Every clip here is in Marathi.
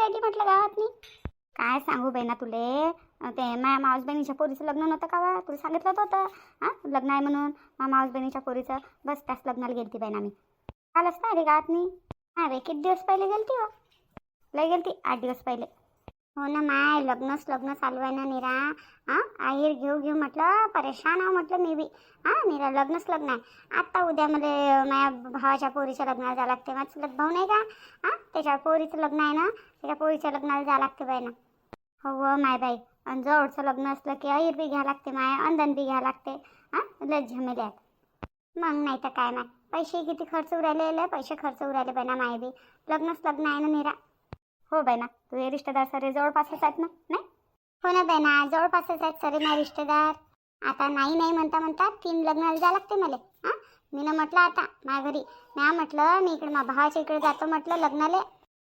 राहिली म्हटलं गावात मी काय सांगू बहिणा तुले? ते माझ्या मावस बहिणीच्या पोरीचं लग्न नव्हतं का बा तुला सांगितलं होतं हां लग्न आहे म्हणून माझ्या मावस बहिणीच्या पोरीचं. बस त्याच लग्नाला गेलती बहिणा मी. कालच ना रे गावात मी हा रे किती दिवस पहिले गेलती हो? लय गेलती? आठ दिवस पहिले. हो ना माय लग्नच लग्न चालू आहे ना निरा. हां आहेर घेऊ घेऊ म्हटलं परेशान आहो म्हटलं मी बी. हां निरा लग्नच लग्न आहे. आत्ता उद्यामध्ये माझ्या भावाच्या पोरीच्या लग्नाला जावं लागते. माझं चुलत भाऊ नाही का? हां त्याच्या पोरीचं लग्न आहे ना? त्याच्या पोरीच्या लग्नाला जावं लागते बाई ना. हो व माय बाई. आणि जवळचं लग्न असलं की अहीर बी घ्या लागते माय अंधन बी घ्यावं लागते. हां लय झमेले आहेत. मग नाही तर काय माय? पैसे किती खर्च उरायले पैसे खर्च उरायले बाई ना माय बी. लग्नच लग्न आहे ना निरा. हो बाई ना तुझे रिश्तेदार सरे जवळपासच आहेत ना? नाही? हो ना बाई ना जवळपासच आहेत सरे माझे रिश्तेदार. आता नाही नाही म्हणता म्हणता तीन लग्नाला जा लागते मला हां? मी ना म्हटलं आता माझ्या घरी. म्या म्हटलं मी इकडे मा भावाच्या इकडे जातो म्हटलं लग्नाला.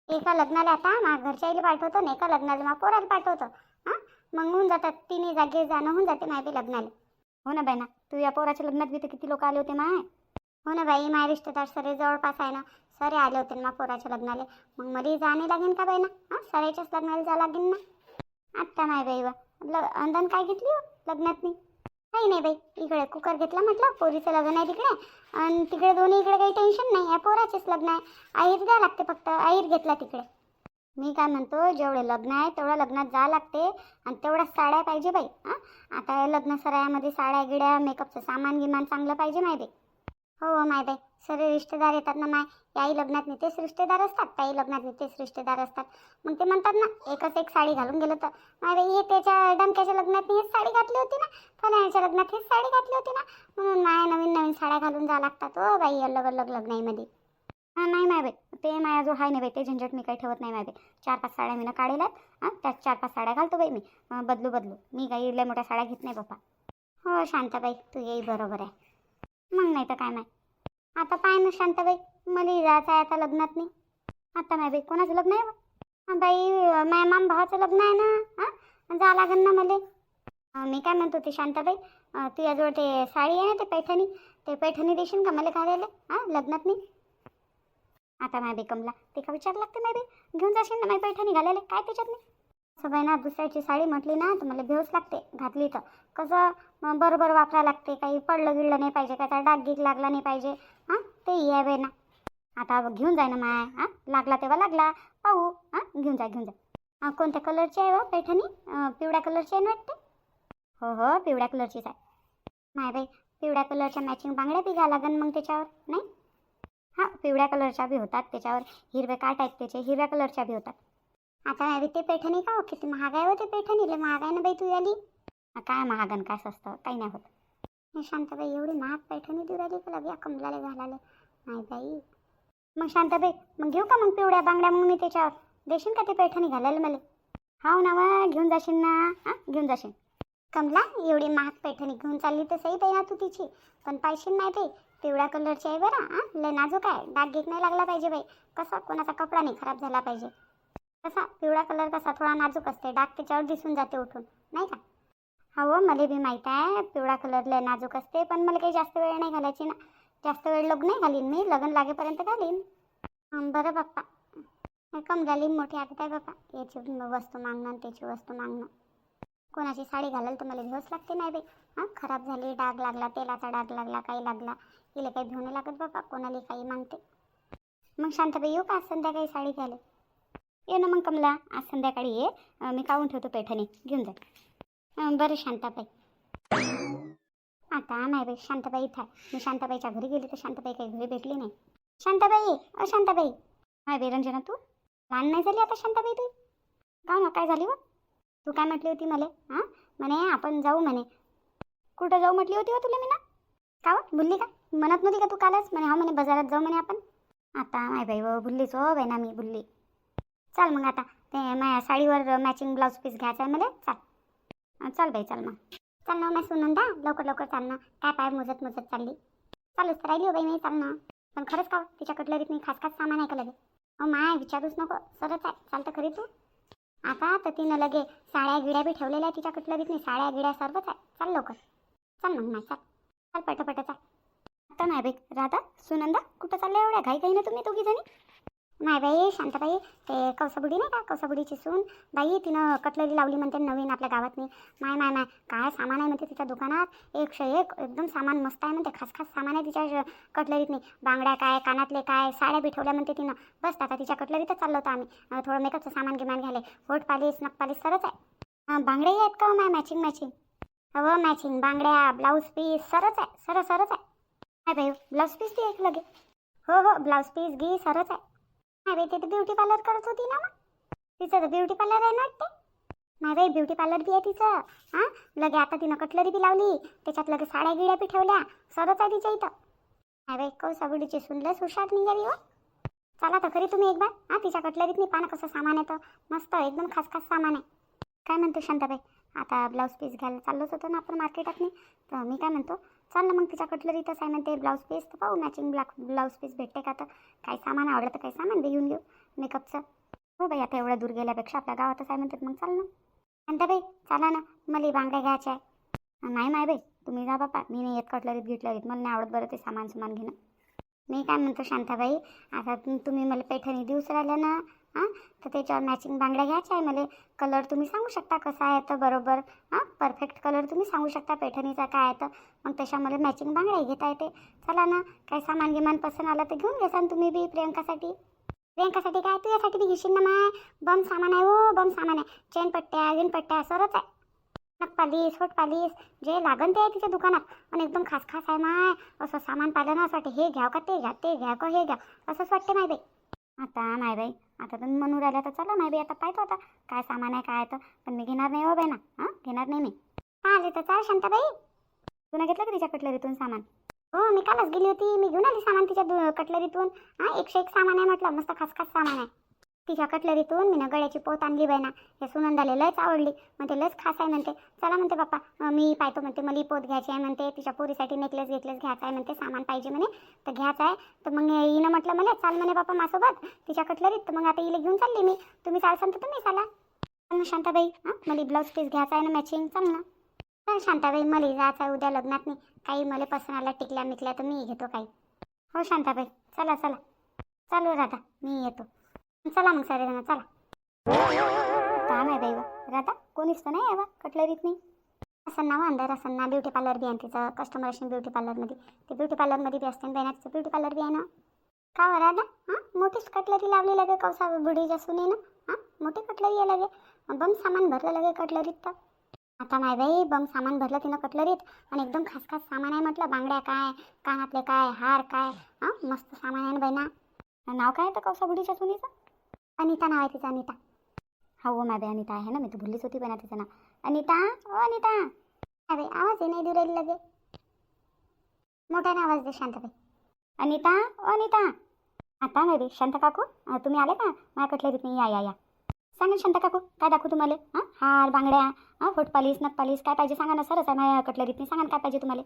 एका लग्नाला आता मा घरच्या आईला पाठवतो ना एका लग्नाला मा पोराला पाठवतो हां? मग होऊन जातात तिन्ही जागे जाणं होऊन जाते माझ्या लग्नाला. हो ना बाई ना तू या पोराच्या लग्नात बी तर किती लोक आले होते माय? हो ना बाई माझे रिश्तेदार सरे जवळपास आहे ना. सरे आले होते ना पोराच्या लग्नाला. मग मला जाणे लागेल का बाई ना? हां सरेच्याच लग्नाला जा लागेल ना. आत्ता माय बाई बा ल अंदन काय घेतली लग्नात नाही काही नाही बाई. इकडे कुकर घेतला म्हटलं पोरीचं लग्न आहे तिकडे. आणि तिकडे दोन्ही इकडे काही टेन्शन नाही या पोराचेच लग्न आहे. आईर द्या लागते फक्त आईर घेतला तिकडे. मी काय म्हणतो जेवढे लग्न आहे तेवढं लग्नात जा लागते. आणि तेवढ्या साड्या पाहिजे बाई हां. आता लग्न सरायामध्ये साड्या गिड्या मेकअपचं सामान गिमान चांगलं पाहिजे माहिती बाई. हो हो माय बाई. सगळे रिश्तेदार येतात ना माय. याही लग्नात नेतेच तेच रिश्तेदार असतात त्याही लग्नात नेतेच तेच रिश्तेदार असतात. मग ते म्हणतात ना एकच एक साडी घालून गेलं तर. माय बाई हे त्याच्या डमक्याच्या लग्नात हेच साडी घातली होती ना. फलाण्याच्या लग्नात हेच साडी घातली होती ना. म्हणून माया नवीन नवीन साड्या घालून जावं लागतात हो बाई अलग अलग लग्नाईमध्ये. हां नाही माय बाई. ते माया जो आहे ना बाई ते झंझट मी काही ठेवत नाही माय बाई. चार पाच साड्या मी ना काढेल आहेत हां त्यात चार पाच साड्या घालतो बाई मी. बदलू बदलू. मी काही इडल्या मोठ्या साड्या घेत नाही बाप्पा हो शांताबाई तू येई बरोबर आहे. मग नाही तर काय नाही. आता पाय ना शांताबाई मला जायचं आहे आता लग्नात नाही. आता नाही बाई. कोणाचं लग्न आहे बा? बाई माया माम भावाचं लग्न आहे ना? हां? जा लागेल ना मला. मी काय म्हणतो ते शांताबाई तुझ्याजवळ ते साडी आहे ना ते पैठणी? ते पैठणी देशील का मला घालायला? हां? लग्नात नाही? आता माय बाई कमला. ते का विचार लागते माय बी घेऊन जाशील ना माय पैठणी घालायला? काय त्याच्यात नाही? असं ना दुसऱ्याची साडी म्हटली ना तर मला भेवच लागते घातली तर. कसं? बरोबर वापरायला लागते काही पडलं गिळलं नाही पाहिजे त्याचा डाग गिग लागला नाही पाहिजे. हां ते या बाई ना. आता घेऊन जाय ना माय हां? लागला तेव्हा लागला. पाहू हां? घेऊन जा घेऊन जा. हां कोणत्या कलरची आहे व पैठणी? पिवळ्या कलरची आहे ना वाटते? हो हो पिवळ्या कलरचीच आहे. माय बाई पिवळ्या कलरच्या मॅचिंग बांगड्या बी घ्या लागन मग त्याच्यावर नाही? हां पिवळ्या कलरच्या बी होतात त्याच्यावर. हिरवे काट आहेत त्याचे हिरव्या कलरच्या बी होतात. आता नाही ते पैठणी का हो? किती महाग आहे हो ते पैठणी महाग आहे ना बाई तू आली काय महाग आणि काय स्वस्त काही नाही होत. हे शांताबाई एवढी महाग पैठणी देऊ राहिली का लगे कमलाले घालाले. नाही बाई. मग शांताबाई मग घेऊ का मग पिवळ्या बांगड्या मग मी त्याच्यावर? देशील का ते पैठणी घालायला मला? हाव ना वा घेऊन जाशील ना. हां घेऊन जाशील. कमला एवढी महाग पैठणी घेऊन चालली तर सही बाई ना तू तिची. पण पाहिशील नाही बाई पिवळ्या कलरची आहे बरं. हां लय नाजूक आहे. डाग घेत नाही लागला पाहिजे बाई. कसा? कोणाचा कपडा नाही खराब झाला पाहिजे. कसा पिवळा कलर कसा थोडा नाजूक असते. डाग त्याच्यावर दिसून जाते उठून. नाही का? हो मला बी माहीत आहे. पिवळा कलर लय नाजूक असते पण मला काही जास्त वेळ नाही घालायची ना. जास्त वेळ लग्न नाही घालीन मी. लग्न लागेपर्यंत घालीन. बरं बाप्पा. कम झाली मोठी आदत आहे बाप्पा. याची वस्तू मागणं आणि त्याची वस्तू मागणं. कोणाची साडी घालाल तर मला घेऊच लागते नाही बाई. हां खराब झाली डाग लागला तेलाचा डाग लागला काही लागला. तिला काही घेऊन नाही लागत बाप्पा. कोणाला काही मागते. मग शांताबाई येऊ का? संध्याकाळी साडी घ्यायला? ये ना मग कमला आज संध्याकाळी ये. मी काढून ठेवतो पैठणी. घेऊन जा. बरं शांताबाई. आता नाही बाई शांताबाई इथं मी शांताबाईच्या घरी गेली तर शांताबाई काही घरी भेटली नाही. शांताबाई अ शांताबाई. हाय बाई रंजना तू? लहान नाही झाली आता शांताबाई तू? का ना काय झाली व तू काय म्हटली होती मला? हां? म्हणे आपण जाऊ म्हणे. कुठं जाऊ म्हटली होती व तुला मी ना का बोलली का? म्हणत नव्हती का तू कालच? म्हणे हा म्हणे बाजारात जाऊ म्हणे आपण. आता माय बाई व भुललीच हो बाई ना मी भुलली. चाल मग आता. ते माझ्या साडीवर मॅचिंग ब्लाऊज पीस घ्यायचा आहे मला. चाल. चल बाई चल मग. चाल ना हो, मी सुनंदा लवकर लवकर चाल ना. काय पाय मुजत मुजत चालली. चालूच तर राहिली हो बाई नाही चाल ना हो. पण खरंच का हो? तिच्या कटलरीत मी खास खास सामान आहे का लगे अहो माय विचारूच नको. सरच आहे. चालतं खरी तू. आता तर तिनं लगे साड्या गिड्या बी ठेवलेल्या आहे तिच्या कटलरीत नाही साड्या गिड्या सर्वच आहे. चाल लवकर. चल मग नाही चाल. चाल पटपट चाल आता नाही बाई. राधा सुनंदा कुठं चालल्या एवढ्या? घाई काही ना तुम्ही दोघी जणी नाही बाई शांताबाई ते कौसाबुडी नाही का? कौसाबुडीची सून. बाई तिनं कटलरी लावली म्हणते नवीन आपल्या गावातनी. माय माय माय काय सामान आहे म्हणते तिच्या दुकानात? एकशे एक एकदम सामान मस्त आहे म्हणते. खास खास सामान आहे तिच्या कटलरीत नाही बांगड्या काय कानातले काय साड्या बिठवल्या म्हणते तिनं. बस आता तिच्या कटलरीतच चाललो होतो आम्ही. थोडं मेकअपचं सामान गिमान घ्यायला. होट पालिश नख सरच आहे. हां बांगड्याही आहेत का हो माय? Matching matching. हो मॅचिंग बांगड्या ब्लाऊज पीस सरच आहे. सर सरच आहे. काय बाई ब्लाऊज पीस ती एक लगे. हो हो ब्लाऊज पीस घे सरच आहे. अरे ते तर ब्युटी पार्लर करत होती ना मग. तिचं तर ब्युटी पार्लर आहे ना वाटते. नाही बाई ब्युटी पार्लर बी आहे तिचं. हां? लगे आता तिनं कटलरी बी लावली. त्याच्यात लगे साड्या गिड्या बी ठेवल्या. सरच आहे तिच्या इथं. नाही बाई कौसाबुडीची सुनलंच हुशार निघाली हो. चला तर खरी तुम्ही एक बार हां तिच्या कटलरीत पानं कसं सामान येतं मस्त एकदम खास खास सामान आहे. काय म्हणतो शांताबाई? आता ब्लाऊज पीस घ्यायला चाललोच होतो ना आपण मार्केटात नाही तर मी काय म्हणतो चाल ना मग तिच्या कटलरीतच आहे म्हणते ब्लाऊज पीस तर पाहू मॅचिंग ब्लॅक ब्लाऊज पीस भेटते का तर. काही सामान आवडलं तर काही सामान बी घेऊन घेऊ मेकअपचं हो बाई आता एवढं दूर गेल्यापेक्षा आपल्या गावातच आहे म्हणतात मग चाल ना. शांताबाई चला ना मला बांगड्या घ्यायच्या आहे नाही नाही बाई तुम्ही जा बापा मी नाही येत कटलरीत घेतलरीत मला नाही आवडत बरं ते सामान सुमान घेणं. मी काय म्हणतो शांताबाई आता तुम्ही मला पैठणी दिवस राहिल्या ना हां? तर त्याच्यावर मॅचिंग बांगड्या घ्यायच्या आहे. मला कलर तुम्ही सांगू शकता कसा आहे तर बरोबर. हां? परफेक्ट कलर तुम्ही सांगू शकता पैठणीचा काय आहे तर. मग तशामध्ये मॅचिंग बांगड्या घेता येते. चला ना काय सामान गिमान पसंत आलं तर घेऊन घेसान तुम्ही बी प्रियंकासाठी. प्रियंकासाठी काय? तुझ्यासाठी बी घेशील ना माय? बम सामान आहे हो बम सामान आहे. चेन पट्ट्या गिन पट्ट्या सरच आहे. पालीस पालिश होट पालीस जे लागन ते आहे तिच्या दुकानात. आणि एकदम खास खास आहे माय. असं सामान पाहिलं ना असं वाटते हे घ्याव का ते घ्या ते घ्या का हे घ्या. असंच वाटते माय बाई. आता माय बाई आता तर म्हणून राहिला तर चला नाही बाई आता पाहतो आता काय सामान आहे काय तर. पण मी घेणार नाही हो बाई ना हां? घेणार नाही मी. आले तर चाल शांताबाई. तुला घेतलं का तिच्या कटलरीतून सामान? हो मी कालच गेली होती. मी घेऊन आली सामान तिच्या दु- कटलरीतून. हां एकशे एक सामान आहे म्हटलं मस्त खास खास सामान आहे. तिच्या कटलरीतून मी ना गळ्याची पोत आणली बाई हे सुनंदाले लयच आवडली. म्हणते लयच खास आहे म्हणते. चला म्हणते पप्पा मी पाहतो म्हणते मला ही पोत घ्यायची आहे म्हणते. तिच्या पोरीसाठी नेकलेस घेतलेस घ्यायचा आहे म्हणते सामान पाहिजे म्हणे तर घ्यायचं आहे. तर मग हिनं म्हटलं मला चाल म्हणे पप्पा माझ्यासोबत तिच्या कटलरीत तर मग आता हिला घेऊन चालली मी. तुम्ही चालसान तर तुम्ही चाला. चाल शांताबाई हां मला ब्लाऊज पीस घ्यायचा आहे ना मॅचिंग चाल ना. शांताबाई मला जायचं आहे उद्या लग्नात नाही. काही मला पसंत टिकल्या मिकल्या तर मी घेतो काही. हो शांताबाई चला चला. चालू राधा मी येतो. चला मग सारेजण चला. काम आहे बाई राधा कोणीच तर नाही आहे बा कटलरीत नाही. असं नाव अंधार असं ना ब्युटी पार्लर बी आहे तिचं कस्टमर असेल ब्युटी पार्लरमध्ये ते ब्युटी पार्लरमध्ये बी असते बहिणाचं ब्युटी पार्लर बी आहे ना. का हो राधा? हां? मोठीच कटलरी लावली लगे कौसा बुढीच्या सुने ना? हां? मोठी कटलरी आहे लगे. बम सामान भरलं लगे कटलरीत तर. आता माय बाई बम सामान भरलं तिनं कटलरीत आणि एकदम खास खास सामान आहे म्हटलं. बांगड्या काय? कानातले काय? हार काय? हां? मस्त सामान आहे ना बहिणा नाव काय आहे तर कौसा बुढीच्या सुनीचं अनिता नाव आहे तिचं अनिता. हा हो माझ्या अनिता आहे ना मी तू भुललीच होती पण तिचं नाव. अनिता ओ अनिता. अरे आवाज आहे नाही देऊ राहिली लगे मोठ्याने आवाज दे शांतबाई अनिता ओ अनिता. आता नाही रे शांत काकू. तुम्ही आले का? माझ्या कटलरीत नाही या या या. सांगा शांत काकू काय दाखवू तुम्हाला? हां हार बांगड्या हां फोट पालिस काय पाहिजे सांगा ना सरच असं माझ्या कटलरीत. नाही सांगा ना काय पाहिजे तुम्हाला?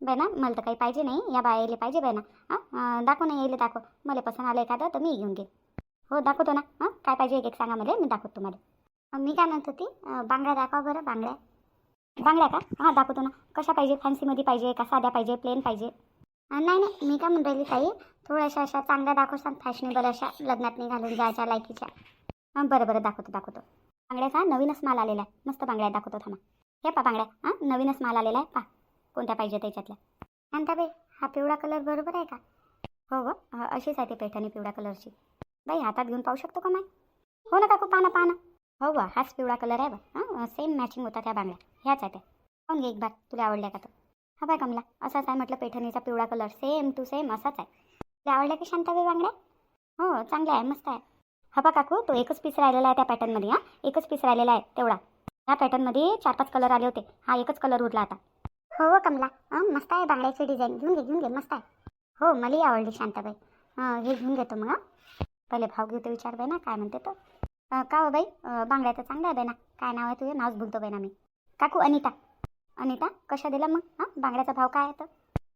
बाय ना मला तर काही पाहिजे नाही. या बायाले पाहिजे बाय ना. हां दाखव नाही यायला दाखव. मला पसंत आलं एखादं तर मी घेऊन घे हो दाखवतो ना. हां? काय पाहिजे एक एक सांगा मला मी दाखवतो तुम्हाला. मी काय म्हणत होती? बांगड्या दाखवा बरं बांगड्या. बांगड्या का? हां दाखवतो ना. कशा पाहिजे? फॅन्सीमध्ये पाहिजे का साध्या पाहिजे? प्लेन पाहिजे. नाही नाही मी काय म्हणून राहिली ताई? थोड्याशा अशा चांगल्या दाखवसान फॅशनेबल अशा लग्नात घालून जायच्या लायकीच्या. हां बरं बरं दाखवतो दाखवतो. बांगड्याचा नवीनच माल आलेला आहे. मस्त बांगड्या दाखवतो थांबा. हे पा बांगड्या. हां नवीनच माल आलेला आहे पा. कोणत्या पाहिजे त्याच्यातल्या. शांताबाई हा पिवळा कलर बरोबर आहे का? हो हो. अशीच आहे ते पैठणी पिवळ्या कलरची. बाई हातात घेऊन पाहू शकतो का माय? हो ना काकू पाना पाना हो वा हाच पिवळा कलर आहे बा हां सेम मॅचिंग होता त्या बांगड्या. ह्याच आहे त्या. हो पाहून घे एक बार तुला आवडल्या का तो? हा बाय कमला असाच आहे म्हटलं पैठणीचा पिवळा कलर सेम टू सेम असाच आहे. तुला आवडल्या की शांताबाई बांगड्या? हो चांगल्या आहे मस्त आहे. हा बा काकू तो एकच पीस राहिलेला आहे त्या पॅटर्नमध्ये हां. एकच पीस राहिलेला आहे तेवढा. ह्या पॅटर्नमध्ये चार पाच कलर आले होते. हा एकच कलर उरला आता. हो हो कमला. हां मस्त आहे बांगड्याची डिझाईन घेऊन घे घेऊन घे मस्त आहे. हो मलाही आवडली शांताबाई. हां हे घेऊन घेतो मग हां. पहिले भाव घेऊ तर विचार बाई ना काय म्हणते तो? का हो बाई? बांगड्या तर चांगल्या आहे ना. काय नाव आहे तुझं? नावच बोलतो बाई ना मी. काकू अनिता. अनिता कशा दिला मग? हां बांगड्याचा भाव काय आहे तर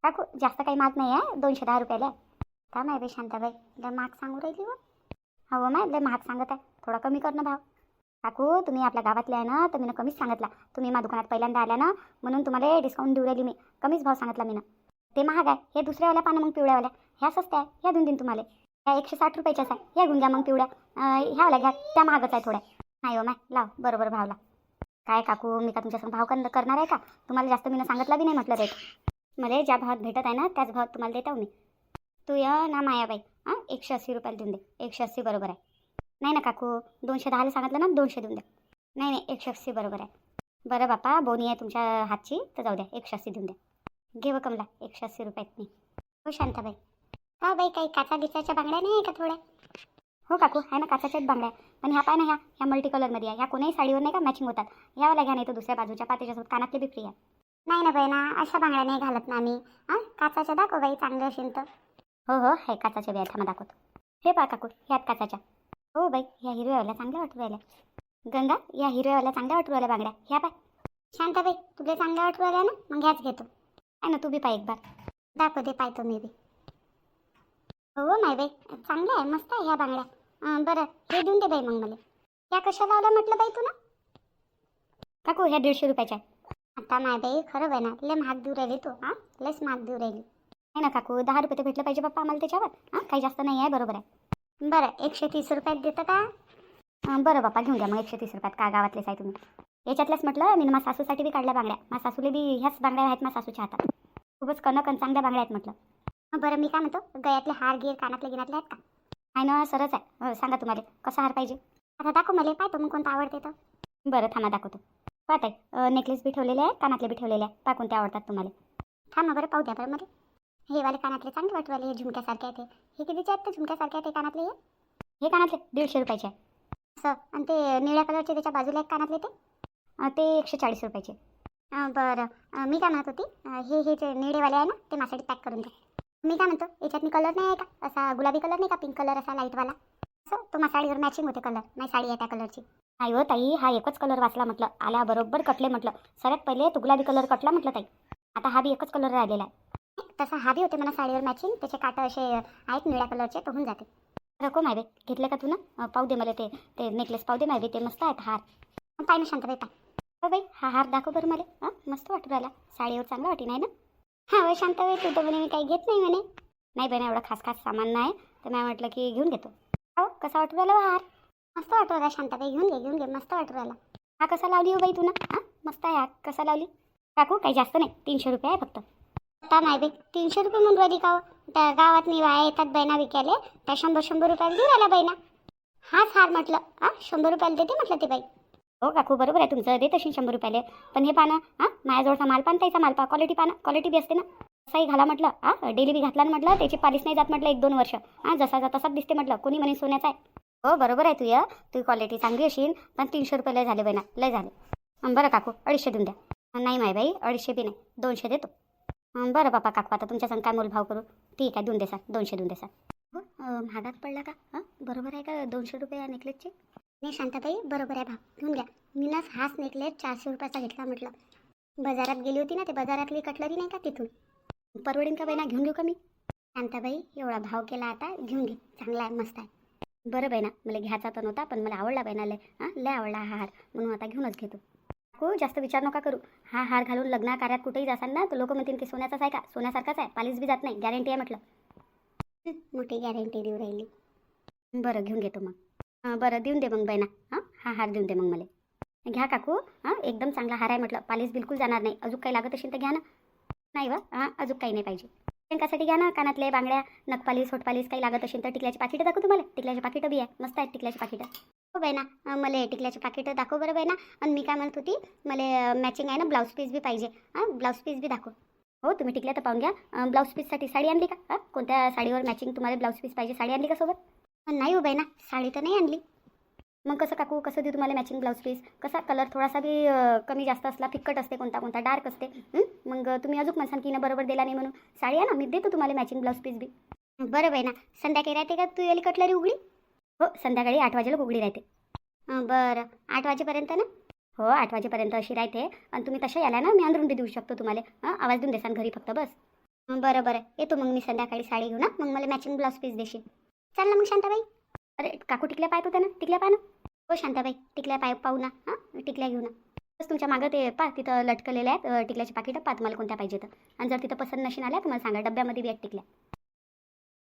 काकू जास्त काही महाग नाही आहे. दोनशे दहा रुपयाला आहे. का नाही बाई शांताबाई लय महाग सांगू राहिली व हो माय लय महाग सांगत आहे. थोडा कमी कर ना भाव. काकू तुम्ही आपल्या गावातले आहे ना तर मी कमीच सांगितला. तुम्ही माझ्या दुकानात पहिल्यांदा आल्या ना म्हणून तुम्हाला डिस्काउंट देऊ राहिली मी. कमीच भाव सांगितला मी ना ते महाग आहे. हे दुसऱ्यावाल्या पानं मग पिवळ्यावाल्या. ह्या स्वस्त आहे. ह्या देऊन देईन तुम्हाला. ह्या एकशे साठ रुपयाच्याच आहे. ह्या घेऊन घ्या मग पिवळ्या. अं, घ्या. त्या महागच आहे थोड्या. नाही हो माय लाव. बरोबर भावला. काय काकू मी का तुमच्यासमोर भाव कर करणार आहे का? तुम्हाला जास्त मी सांगितलं बी नाही म्हटलं रेट. मला ज्या भावात भेटत आहे ना त्याच भावात तुम्हाला देतो मी. तू य ना मायाबाई. हां एकशे अस्सी रुपयाला देऊन दे. एकशे अस्सी बरोबर आहे. नाही ना काकू दोनशे दहाला सांगितलं ना दोनशे देऊन द्या नाही नाही एकशे अस्सी बरोबर आहे. बरं बापा बोनी आहे तुमच्या हातची तर जाऊ द्या एकशे अस्सी देऊन द्या. घे व कमला एकशे अस्सी रुपयात मी. हो शांताबाई. हा बाई काही काचा गिचाच्या बांगड्या नाही आहे का थोड्या? हो काकू आहे ना काचाच्याच बांगड्या. पण ह्या पाय ना ह्या ह्या मल्टी कलरमध्ये आहे. ह्या कोणाही साडीवर नाही का मॅचिंग होतात? ह्यावाल्या घ्या नाही तर दुसऱ्या बाजूच्या पात्याच्यासोबत कानातले बी फ्री आहे. नाही ना बाई ना अशा बांगड्या नाही घालत ना आम्ही. हां काचाच्या दाखव बाई चांगले असेल तर. हो हो हे काचाच्या बिया थांबा दाखवतो. हे पहा काकू ह्यात काचाच्या. हो बाई ह्या हिरव्यावाल्या चांगल्या वाटू राहिल्या गंगा या हिरव्यावाल्या चांगल्या वाटू राहिल्या बांगड्या. ह्या पाय शांताबाई तुला चांगल्या वाटू राहिल्या ना? मग ह्याच घेतो. आहे ना तू बी पाय एक बार. दाखवते पाहतो मी बी. हो माय बाई. चांगल्या आहे मस्त आहे ह्या बांगड्या. बरं हे देऊन दे बाई मग मला. ह्या कशा लावल्या म्हटलं बाई तू ना काकू ह्या दीडशे रुपयाच्या. आहे आता माय बाई खरं बाई ना लय महाग देऊ राहिली तू हां? लयच महाग देऊ राहिली. नाही ना काकू दहा रुपये तर भेटलं पाहिजे बाप्पा आम्हाला त्याच्यावर. हां काही जास्त नाही आहे बरोबर आहे. बरं एकशे तीस रुपयात देतं का? बरं बाप्पा घेऊन घ्या मग एकशे तीस रुपयात. का गावातलेच आहे तुम्ही. याच्यातल्याच म्हटलं मी माझ्या सासूसाठी बी काढल्या बांगड्या. माझ्या सासूले बी ह्याच बांगड्या आहेत माझ्या सासूच्या हातात. खूपच कनक आणि चांगल्या बांगड्या आहेत म्हटलं. बरं मी काय म्हणतो? गळ्यातले हार गिर कानातले गिनातले आहेत का? आहे ना सरच आहे. सांगा तुम्हाला कसा हार पाहिजे? आता दाखव मला पाहतो मग कोणता आवडते तर बरं थांबा दाखवतो. पाहत आहे नेकलेस बी ठेवलेले आहे कानातले बी ठेवलेले आहे पा कोणते आवडतात तुम्हाला. थांबा बरं पाहू द्या बरं मला. हे वाले कानातले चांगले वाटवाले हे झुमक्यासारखे आहेत ते. हे कितीचे आहेत तर झुमक्यासारखे आहेत ते कानातले हे? हे कानातले दीडशे रुपयाचे आहे असं आणि ते निळ्या कलरचे त्याच्या बाजूला एक कानातले ते? ते एकशे चाळीस रुपयाचे बरं. मी काय म्हणत होती? हे हे जे निळेवाले आहे ना ते माझ्यासाठी पॅक करून द्या. मी काय म्हणतो याच्यात कलर नाही आहे का? असा गुलाबी कलर नाही का? पिंक कलर असा लाईटवाला असं? तो माझ्या साडीवर मॅचिंग होते कलर माझी साडी आहे त्या कलरची नाही हो ताई हा एकच कलर वाचला म्हटलं. आला बरोबर कटले म्हटलं. सगळ्यात पहिले तू गुलाबी कलर कटला म्हटलं ताई. आता हा बी एकच कलर राहिलेला आहे. तसा हा बी होते मला साडीवर मॅचिंग त्याचे काट असे आहेत निळ्या कलरचे तो होऊन जाते. रको मायबे घेतलं का तू ना? पाहू दे मला ते ते नेकलेस पाहू दे मायबे ते मस्त आहेत हार. पाय ना शांतबाई पाय. हो बाई हा हार दाखव बरं मला. हां मस्त वाटू राहिला. साडीवर चांगला वाटी नाही ना? हां शांत वेळ तू तर म्हणे मी काही घेत नाही म्हणे. नाही बहिणी एवढं खास खास सामान नाही. तर मी म्हटलं की घेऊन घेतो. हो कसा वाटू राहिला हार? मस्त वाटू राहिला शांताबाई घेऊन घे घेऊन घे मस्त वाटू राहिला. हा कसा लावली हो बाई तू ना? हां मस्त आहे हा कसा लावली? काकू काही जास्त नाही तीनशे रुपये आहे फक्त. आता नाही बाई तीनशे रुपये म्हणून राहिली का हो? त्या गावात मी वाया येतात बहिणा विकायला त्या शंभर शंभर रुपयाला देऊ राहिला बहिणा. हाच हार म्हटलं हां शंभर रुपयाला देते म्हटलं ते बाई. हो काकू बरोबर आहे. तुमचं देत असेल शंभर रुपयाले. पण हे पाना हां माझ्याजवळचा माल पान त्याचा माल पा क्वालिटी पाना क्वालिटी बी असते ना. असाही घाला म्हटलं हां डेली बी घातला ना म्हटलं त्याची पालिश नाही जात म्हटलं एक दोन वर्ष. हां जसा तसाच दिसते म्हटलं कोणी म्हणे सोन्याचा आहे. हो बरोबर आहे तू या. तुझी क्वालिटी चांगली असेल पण तीनशे रुपये लय झाले बहिणा लय झाले. बरं काकू अडीचशे देऊन द्या. नाही माय बाई अडीचशे बी नाही दोनशे देतो. बरं बापा काकू आता तुमच्या संग काय मोलभाव करू? ठीक आहे देऊन दे सर दोनशे देऊन दे सर हो महागात पडला का? हां बरोबर आहे का दोनशे रुपये या नेकलेसचे नाही शांताबाई बरोबर आहे भाव घेऊन घ्या. मी नाच हाच नेकलेस चारशे रुपयाचा घेतला म्हटलं. बाजारात गेली होती ना ते बाजारातली कटलरी नाही का तिथून? परवडीन का बहिणा घेऊन घेऊ का मी? शांताबाई एवढा भाव केला आता घेऊन घे. चांगला आहे मस्त आहे. बरं बहिणा मला घ्यायचा तर नव्हता पण मला आवडला बहिणा लय. हां लय आवडला हा हार. म्हणून आता घेऊनच घेतो. हो जास्त विचार नका करू. हा हार घालून लग्न कार्यात कुठेही जासाल ना तर लोक म्हणतील की सोन्याचाच आहे का? सोन्यासारखाच आहे. पालीस बी जात नाही. गॅरंटी आहे म्हटलं. मोठी गॅरंटी देऊ राहिली. बरं घेऊन घेतो मग. बरं देऊन दे मग बाई हां? हा हार देऊन दे मग मला. घ्या काकू हां? एकदम चांगला हार आहे म्हटलं. पालीस बिलकुल जाणार नाही. अजून काही लागत असेल तर घ्या ना. नाही व हां? अजून काही नाही पाहिजे. त्यांच्यासाठी घ्या ना कानातले बांगड्या नखपालीस होटपालीस काही लागत असेल तर टिकल्याची पाकिटं दाखवू तुम्हाला. टिकल्याची पाकिटं बी आहे. मस्त आहेत टिकल्याची पाकिटं. हो बाई मला टिकल्याची पाकिटं दाखव बरं बाई आणि मी काय म्हणत होती मला मॅचिंग आहे ना ब्लाऊज पीस बी पाहिजे. हां? ब्लाऊज पीस बी दाखव. हो तुम्ही टिकल्या तर पाहून घ्या. ब्लाऊज पीससाठी साडी आणली का? हां? कोणत्या साडीवर मॅचिंग तुम्हाला ब्लाऊज पीस पाहिजे साडी आणली का सोबत? नाही हो बाई ना साडी तर नाही आणली. मग कसं काकू कसं देऊ तुम्हाला मॅचिंग ब्लाऊज पीस कसा कलर थोडासा बी कमी जास्त असला फिक्कट असते कोणता कोणता डार्क असते. मग तुम्ही अजून म्हणसान की ना बरोबर दिला नाही म्हणून. साडी आहे ना मी देतो तुम्हाला मॅचिंग ब्लाऊज पीस बी. बरं बाई ना संध्याकाळी राहते का तू याली कटलरी उघडी? हो संध्याकाळी आठ वाजेला उघडी राहते. बरं. आठ वाजेपर्यंत ना? हो आठ वाजेपर्यंत अशी राहते. आणि तुम्ही तशा याला ना मी अंदरून बी देऊ शकतो तुम्हाला. हां आवाज देऊन देसान घरी फक्त बस. बरं बरं. येतो मग मी संध्याकाळी साडी घेऊन ना मग मला मॅचिंग ब्लाऊज पीस देशील. चाल ना मग शांताबाई. अरे काकू टिकल्या पाहत होत्या ना टिकल्या पहा ना. हो शांताबाई टिकल्या पाय पाहू ना हां टिकल्या घेऊ ना बस तुमच्या मागं ते पा तिथं लटकलेल्या आहेत टिकल्याची पाकिटं पा तुम्हाला कोणत्या पाहिजे तर. आणि जर तिथं पसंत नशीन आल्या तुम्हाला सांगा डब्यामध्ये बी आहेत टिकल्या.